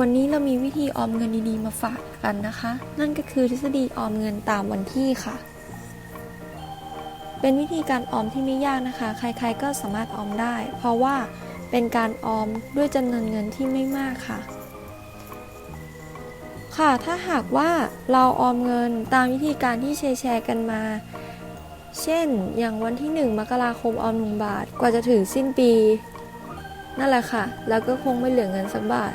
วันนี้เรามีวิธีออมเงินดีๆ มาฝากกันนะคะ นั่นก็คือทฤษฎีออมเงินตามวันที่ค่ะ เป็นวิธีการออมที่ไม่ยากนะคะ ใครๆก็สามารถออมได้ เพราะว่าเป็นการออมด้วยจำนวนเงินที่ไม่มากค่ะ ค่ะ ถ้าหากว่าเราออมเงินตามวิธีการที่แชร์กันมา เช่น อย่างวันที่ 1 มกราคมออม1บาท กว่าจะถึงสิ้นปี นั่นแหละค่ะ แล้วก็คงไม่เหลือเงินสักบาท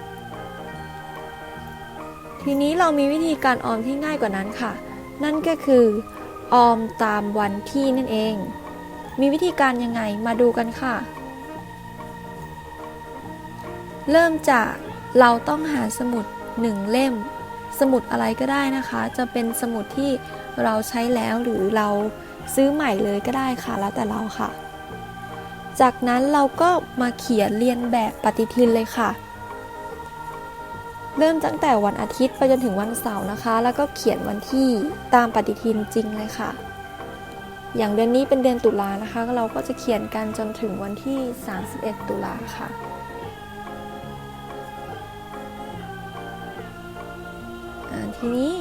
ทีนี้เรามีวิธีการออมที่ง่ายกว่านั้นค่ะ นั่นก็คือ ออมตามวันที่นั่นเอง มีวิธีการยังไงมาดูกันค่ะ เริ่มจากเราต้องหาสมุดหนึ่งเล่ม สมุดอะไรก็ได้นะคะ จะเป็นสมุดที่เราใช้แล้วหรือเราซื้อใหม่เลยก็ได้ค่ะแล้วแต่เราค่ะ จากนั้นเราก็มาเขียนเรียนแบบปฏิทินเลยค่ะ เริ่มตั้งแต่วันอาทิตย์ไปจนถึงวันเสาร์นะคะ แล้วก็เขียนวันที่ตามปฏิทินจริงเลยค่ะ อย่างเดือนนี้เป็นเดือนตุลานะคะ เราก็จะเขียนกันจนถึงวันที่ 31 ตุลาค่ะอ่าทีนี้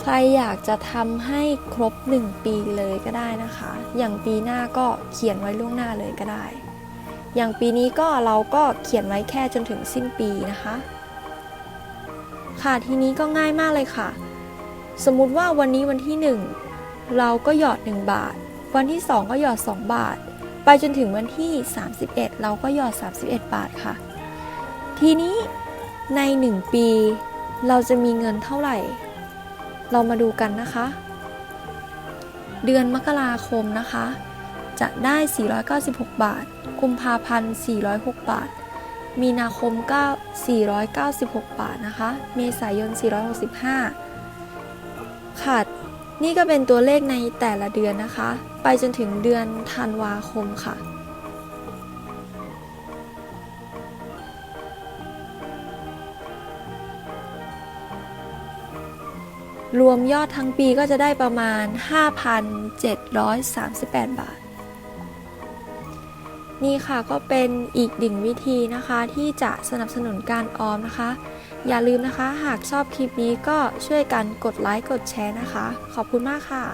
ใครอยากจะทำให้ครบ 1 ปีเลยก็ได้นะคะ อย่างปีหน้าก็เขียนไว้ล่วงหน้าเลยก็ได้ อย่างปีนี้ก็เราก็เขียนไว้แค่จนถึงสิ้นปีนะคะ ค่ะทีนี้ก็ง่ายมากเลยค่ะ สมมุติว่าวันนี้วันที่ 1 เราก็หยอด 1 บาท วันที่ 2 ก็หยอด 2 บาท ไปจนถึงวันที่ 31 เราก็หยอด 31 บาทค่ะ ทีนี้ใน 1 ปี เราจะมีเงินเท่าไหร่ เรามาดูกันนะคะ เดือนมกราคมนะคะ จะได้ 496 บาท กุมภาพันธ์ 406 บาท มีนาคมก็496 บาทนะคะ เมษายน 465 ค่ะ นี่ก็เป็นตัวเลขในแต่ละเดือนนะคะ ไปจนถึงเดือนธันวาคมค่ะ รวมยอดทั้งปีก็จะได้ประมาณ 5,738 บาท นี่ค่ะก็เป็นอีกดิ่งวิธีนะคะที่จะสนับสนุนการออมนะคะ อย่าลืมนะคะหากชอบคลิปนี้ก็ช่วยกันกดไลค์กดแชร์นะคะ ขอบคุณมากค่ะ